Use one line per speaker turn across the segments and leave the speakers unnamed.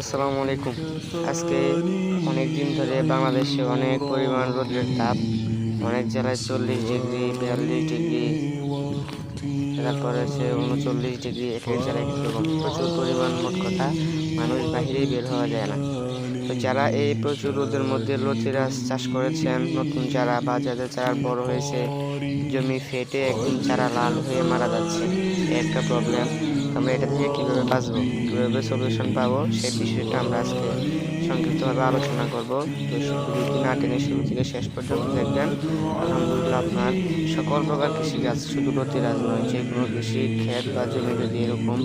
আসসালামু আলাইকুম। আজকে অনেক দিন ধরে বাংলাদেশে অনেক পরিমাণ রোদের তাপ, অনেক জেলায় চল্লিশ ডিগ্রি, বিয়াল্লিশ ডিগ্রি, তারপরে উনচল্লিশ ডিগ্রি এক এক জেলায় প্রচুর পরিমাণ মোট কথা মানুষ বাহিরেই বের হওয়া যায় না। তো যারা এই প্রচুর রোদের মধ্যে লতিরাজ চাষ করেছেন, নতুন চারা বা যাদের চারা বড় হয়েছে, জমি ফেটে একদিন চারা লাল হয়ে মারা যাচ্ছে একটা প্রবলেম আমরা এটা থেকে কীভাবে বাঁচবো, কীভাবে সলিউশন পাবো, সেই বিষয়টা আমরা আজকে সংক্ষিপ্তভাবে আলোচনা করব। তো ভিডিওটি না টেনে শুরু থেকে শেষ পর্যন্ত দেখবেন। আলহামদুলিল্লাহ আপনার সকল প্রকার কৃষিকাজ, শুধু লতিরাজ নয় যে কোনো কৃষি, ক্ষেত বা জমি যদি এরকম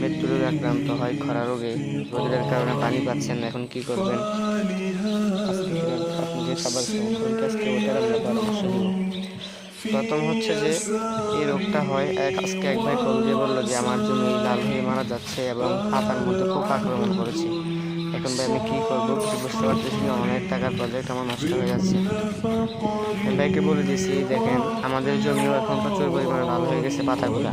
মৃত্যু রোগে আক্রান্ত হয়, খরা রোগে রোদের কারণে পানি পাচ্ছেন না, এখন কি করবেন? আপনি যে খাবার খাবেন ওটার আমরা পরামর্শ প্রথম হচ্ছে যে এই রোগটা হয়। এক আজকে এক ভাই কল দিয়ে বলল যে, আমার জমি লাল হয়ে মারা যাচ্ছে এবং পাতার মধ্যে পোকা আক্রমণ করেছে। এখন ভাই আমি কী করব? কিছু বুঝতে পারতেছি না। অনেক টাকার প্রজেক্ট আমার নষ্ট হয়ে যাচ্ছে। ভাইকে বলে দিয়েছি, দেখেন, আমাদের জমিও এখন প্রচুর পরিমাণে লাল হয়ে গেছে পাতাগুলা।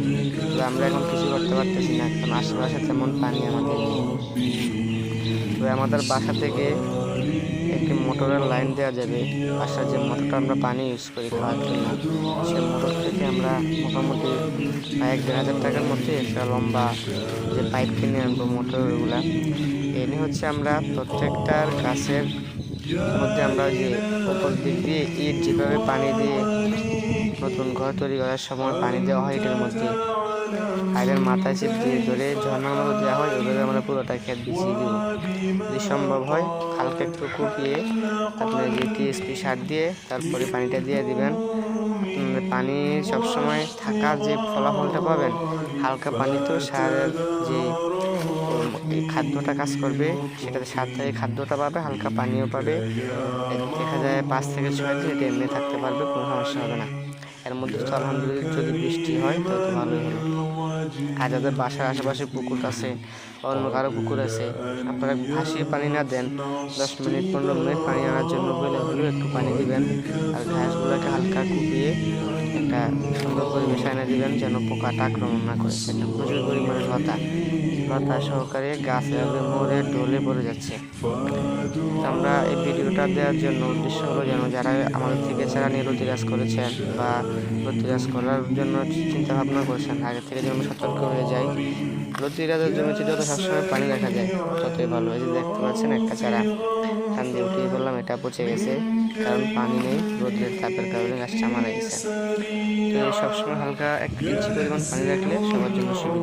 তো আমরা এখন কিছু করতে পারতেছি না। কারণ আশেপাশে তেমন পানি আমাদের তো আমাদের বাসা থেকে একটি মোটরের লাইন দেওয়া যাবে। আশা যে মোটরটা আমরা পানি ইউজ করি খাওয়ার জন্য। সেই মোটর থেকে আমরা মোটামুটি এক দেড় হাজার টাকার মধ্যে একটা লম্বা যে পাইপ কিনে আনব মোটর মোটরগুলা। এনে হচ্ছে আমরা প্রত্যেকটার গাছের মধ্যে আমরা যে উপর দিক দিয়ে ইট যেভাবে পানি দিয়ে নতুন ঘর তৈরি করার সময় পানি দেওয়া হয়, এটার মধ্যে আগের মাথায় চিপ দিয়ে ধরে ঝর্ণার মতো দেওয়া হয়, ওইভাবে আমরা পুরোটা খেত বিছিয়ে দেবো। যদি সম্ভব হয় হালকা একটু কুপিয়ে আপনার যে টিএসপি সার দিয়ে তারপরে পানিটা দিয়ে দিবেন। পানি সবসময় থাকা যে ফলাফলটা পাবেন, হালকা পানিতেও সারের যে এই খাদ্যটা কাজ করবে, সেটাতে সার থেকে খাদ্যটা পাবে, হালকা পানীয় পাবে। দেখা যায় পাঁচ থেকে ছয় দিন এটা এমনি থাকতে পারবে, কোনো সমস্যা হবে না। এর মধ্যে তো আলহামদুলিল্লাহ যদি বৃষ্টি হয় তো ভালোই হলো। আর যাদের বাসার আশেপাশে পুকুর আছে অন্য কারও পুকুর আছে, আপনারা ভাসিয়ে পানি না দেন, দশ মিনিট, পনেরো মিনিট পানি আনার জন্য বলে একটু পানি দিবেন। আর ঘাসগুলোকে হালকা কুপিয়ে একটা সুন্দর পরিবেশ এনে দিবেন, যেন পোকাটা আক্রমণ না করে সেটা প্রচুর পরিমাণে লতা। লতা সহকারে গাছ এভাবে মরে ডলে পড়ে যাচ্ছে। আমরা এই ভিডিওটা দেওয়ার জন্য উদ্দেশ্য হলো যেন যারা আমাদের থেকে চারা নিয়ে কাজ করেছেন বা রতিরাজ করার জন্য চিন্তা ভাবনা করছেন। আগে থেকে যেন সতর্ক হয়ে যায় লতিরাজের জমিতে যত সবসময় পানি দেখা যায়। ততই ভালো হয়েছে, দেখতে পাচ্ছেন একটা চারা। ধান দিয়ে উঠিয়ে বললাম এটা পচে গেছে, কারণ পানি নেই, রোদের তাপের কারণে গাছটা মারা গেছে। তো সবসময় হালকা এক ইঞ্চি পরিমাণ পানি রাখলে সবার জন্য সুবিধা।